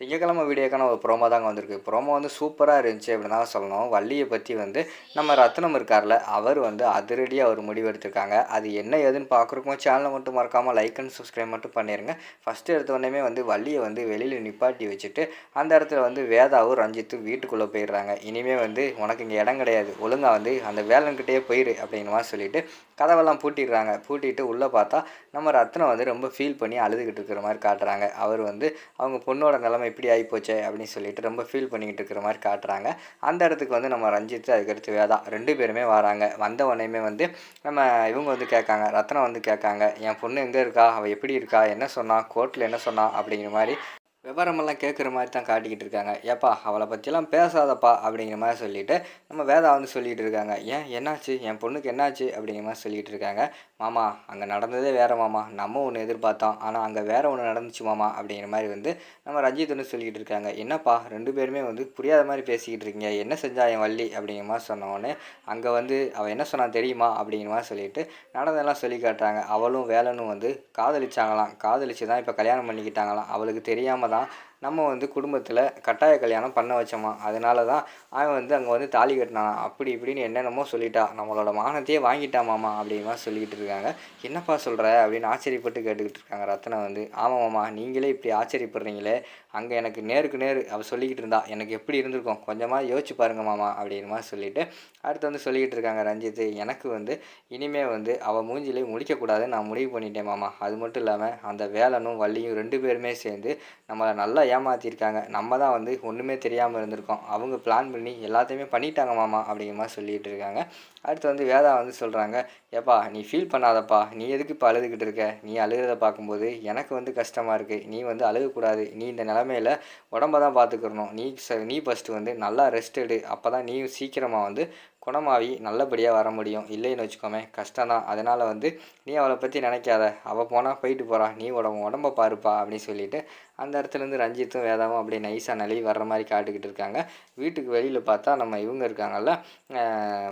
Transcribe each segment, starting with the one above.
திங்கக்கிழமை வீடியோக்கான ஒரு ப்ரோமோ தாங்க வந்திருக்கு. ப்ரோமோ வந்து சூப்பராக இருந்துச்சு அப்படின்னு தான் சொல்லணும். வள்ளியை பற்றி வந்து நம்ம ரத்னம் இருக்கார்ல அவர் வந்து அதிரடியாக ஒரு முடிவு எடுத்திருக்காங்க. அது என்ன ஏதுன்னு பார்க்குறக்கும் சேனலை மட்டும் மறக்காமல் லைக் அண்ட் சப்ஸ்கிரைப் மட்டும் பண்ணிடுங்க ஃபஸ்ட்டு எடுத்த உடனே வந்து வள்ளியை வந்து வெளியில் நிப்பாட்டி வச்சுட்டு அந்த இடத்துல வந்து வேதாவும் ரஞ்சித்தும் வீட்டுக்குள்ளே போயிடுறாங்க. இனிமேல் வந்து உனக்கு இங்கே இடம் கிடையாது. ஒழுங்காக வந்து அந்த வேலன்கிட்டயே போயிரு அப்படிங்கிற சொல்லிட்டு கதவெல்லாம் பூட்டிடுறாங்க. பூட்டிட்டு உள்ளே பார்த்தா நம்ம ரத்னம் வந்து ரொம்ப ஃபீல் பண்ணி அழுதுகிட்டு இருக்கிற மாதிரி காட்டுறாங்க. அவர் வந்து அவங்க பொண்ணோட நிலைமை இப்படி ஆகிப்போச்சே அப்படின்னு சொல்லிட்டு ரொம்ப ஃபீல் பண்ணிக்கிட்டு இருக்கிற மாதிரி காட்டுறாங்க. அந்த இடத்துக்கு வந்து நம்ம ரஞ்சித் அதுக்கடுத்து வேதா ரெண்டு பேருமே வராங்க. வந்த உடனேயுமே வந்து நம்ம இவங்க வந்து கேட்காங்க ரத்னம் வந்து கேட்காங்க என் பொண்ணு எங்கே இருக்கா? அவள் எப்படி இருக்கா? என்ன சொன்னா? கோர்ட்டில் என்ன சொன்னா? அப்படிங்கிற மாதிரி விவரமெல்லாம் கேட்குற மாதிரி தான் காட்டிக்கிட்டு இருக்காங்க. ஏப்பா அவளை பற்றிலாம் பேசாதப்பா அப்படிங்கிற மாதிரி சொல்லிட்டு நம்ம வேதா வந்து சொல்லிகிட்டு இருக்காங்க. ஏன் என்னாச்சு? என் பொண்ணுக்கு என்னாச்சு? அப்படிங்கிற மாதிரி சொல்லிகிட்டு இருக்காங்க. மாமா அங்கே நடந்ததே வேறு மாமா. நம்ம ஒன்று எதிர்பார்த்தோம். ஆனால் அங்கே வேறு ஒன்று நடந்துச்சு மாமா அப்படிங்கிற மாதிரி வந்து நம்ம ரஞ்சித் வந்து சொல்லிக்கிட்டு இருக்காங்க. என்னப்பா ரெண்டு பேருமே வந்து புரியாத மாதிரி பேசிக்கிட்டு இருக்கீங்க. என்ன செஞ்சா என் வள்ளி? அப்படிங்கிற மாதிரி சொன்னோடனே அங்கே வந்து அவள் என்ன சொன்னா தெரியுமா? அப்படிங்கிற மாதிரி சொல்லிட்டு நடந்ததெல்லாம் சொல்லி காட்டுறாங்க. அவளும் வேலனும் வந்து காதலிச்சாங்களாம். காதலிச்சு தான் இப்போ கல்யாணம் பண்ணிக்கிட்டாங்களாம். அவளுக்கு தெரியாமல் தான் நம்ம வந்து குடும்பத்தில் கட்டாய கல்யாணம் பண்ண வச்சோமா? அதனால தான் அவன் வந்து அங்கே வந்து தாலி கட்டினான்? அப்படி இப்படின்னு என்னென்னமோ சொல்லிட்டா. நம்மளோட மானத்தையே வாங்கிட்டாமாமா அப்படிமா சொல்லிக்கிட்டு இருக்காங்க. என்னப்பா சொல்கிற அப்படின்னு ஆச்சரியப்பட்டு கேட்டுக்கிட்டு இருக்காங்க ரத்னா வந்து. ஆமாம்மா நீங்களே இப்படி ஆச்சரியப்படுறீங்களே. அங்கே எனக்கு நேருக்கு நேர் அவள் சொல்லிக்கிட்டு இருந்தா. எனக்கு எப்படி இருந்திருக்கும்? கொஞ்சமாக யோசிச்சு பாருங்க மாமா அப்படிங்கிற சொல்லிட்டு அடுத்து வந்து சொல்லிக்கிட்டு இருக்காங்க ரஞ்சித். எனக்கு வந்து இனிமே வந்து அவள் மூஞ்சிலே முடிக்கக்கூடாதுன்னு நான் முடிவு பண்ணிட்டேன் மாமா. அது மட்டும் இல்லாமல் அந்த வேலனும் வள்ளியும் ரெண்டு பேருமே சேர்ந்து நம்மளை நல்லா ஏமாற்றிருக்காங்க நம்ம தான் வந்து ஒன்றுமே தெரியாமல் இருந்திருக்கோம். அவங்க பிளான் பண்ணி எல்லாத்தையுமே பண்ணிட்டாங்க மாமா அப்படிங்கிற மாதிரி சொல்லிகிட்டு இருக்காங்க. அடுத்து வந்து வேதா வந்து சொல்கிறாங்க ஏப்பா நீ ஃபீல் பண்ணாதப்பா. நீ எதுக்கு இப்போ அழுதுகிட்டு இருக்க? நீ அழுகிறத பார்க்கும்போது எனக்கு வந்து கஷ்டமாக இருக்குது நீ வந்து அழுகக்கூடாது. நீ இந்த நிலமையில உடம்ப தான் பார்த்துக்கிறணும். நீ ச நீ ஃபஸ்ட்டு வந்து நல்லா ரெஸ்ட் எடு. அப்போ தான் நீ சீக்கிரமாக வந்து குணமாகி நல்லபடியாக வர முடியும். இல்லைன்னு வச்சுக்கோமே கஷ்டம்தான். அதனால் வந்து நீ அவளை பற்றி நினைக்காத. அவள் போனால் போயிட்டு போகிறா நீ உடம்பு உடம்பை பாருப்பா அப்படின்னு சொல்லிட்டு அந்த இடத்துலேருந்து ரஞ்சித்தும் வேதாவும் அப்படியே நைஸாக நழுவி வர்ற மாதிரி காட்டுக்கிட்டு இருக்காங்க. வீட்டுக்கு வெளியில் பார்த்தா நம்ம இவங்க இருக்காங்கல்ல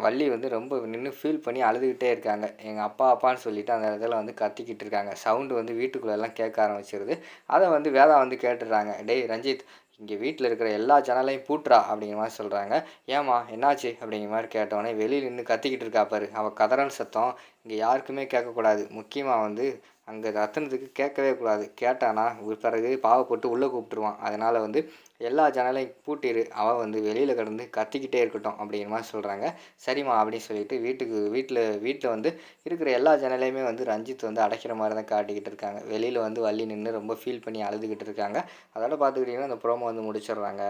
வள்ளி வந்து ரொம்ப நின்று ஃபீல் பண்ணி அழுதுகிட்டே இருக்காங்க. எங்கள் அப்பா அப்பான்னு சொல்லிட்டு அந்த இடத்துல வந்து கத்திக்கிட்டு இருக்காங்க. சவுண்டு வந்து வீட்டுக்குள்ளெல்லாம் கேட்க ஆரம்பிச்சிருது. அதை வந்து வேதா வந்து கேட்டுடுறாங்க. டேய் ரஞ்சித் இங்கே வீட்டில் இருக்கிற எல்லா ஜன்னலையும் பூட்டுறா அப்படிங்கிற மாதிரி சொல்கிறாங்க ஏமா என்னாச்சு? அப்படிங்கிற மாதிரி கேட்டோடனே வெளியில் நின்று கத்திக்கிட்டு இருக்கா பாரு. அவள் கதறல் சத்தம் இங்கே யாருக்குமே கேட்கக்கூடாது. முக்கியமாக வந்து அங்கே ரத்தனத்துக்கு கேட்கவே கூடாது. கேட்டானா பிறகு பாவப்பட்டு உள்ளே கூப்பிட்டுருவான். அதனால் வந்து எல்லா ஜன்னலையும் பூட்டிடு அவள் வந்து வெளியில் கிடந்து கத்திக்கிட்டே இருக்கட்டும் அப்படிங்கிற மாதிரி சொல்கிறாங்க சரிம்மா அப்படின்னு சொல்லிட்டு வீட்டுக்கு வீட்டில் வீட்டில் வந்து இருக்கிற எல்லா ஜன்னலையுமே வந்து ரஞ்சித் வந்து அடைக்கிற மாதிரி தான் காட்டிக்கிட்டு இருக்காங்க. வெளியில் வந்து வள்ளி நின்று ரொம்ப ஃபீல் பண்ணி அழுதுகிட்டு இருக்காங்க. அதோட பார்த்துக்கிட்டிங்கன்னா அந்த ப்ரோமோ வந்து முடிச்சிடுறாங்க.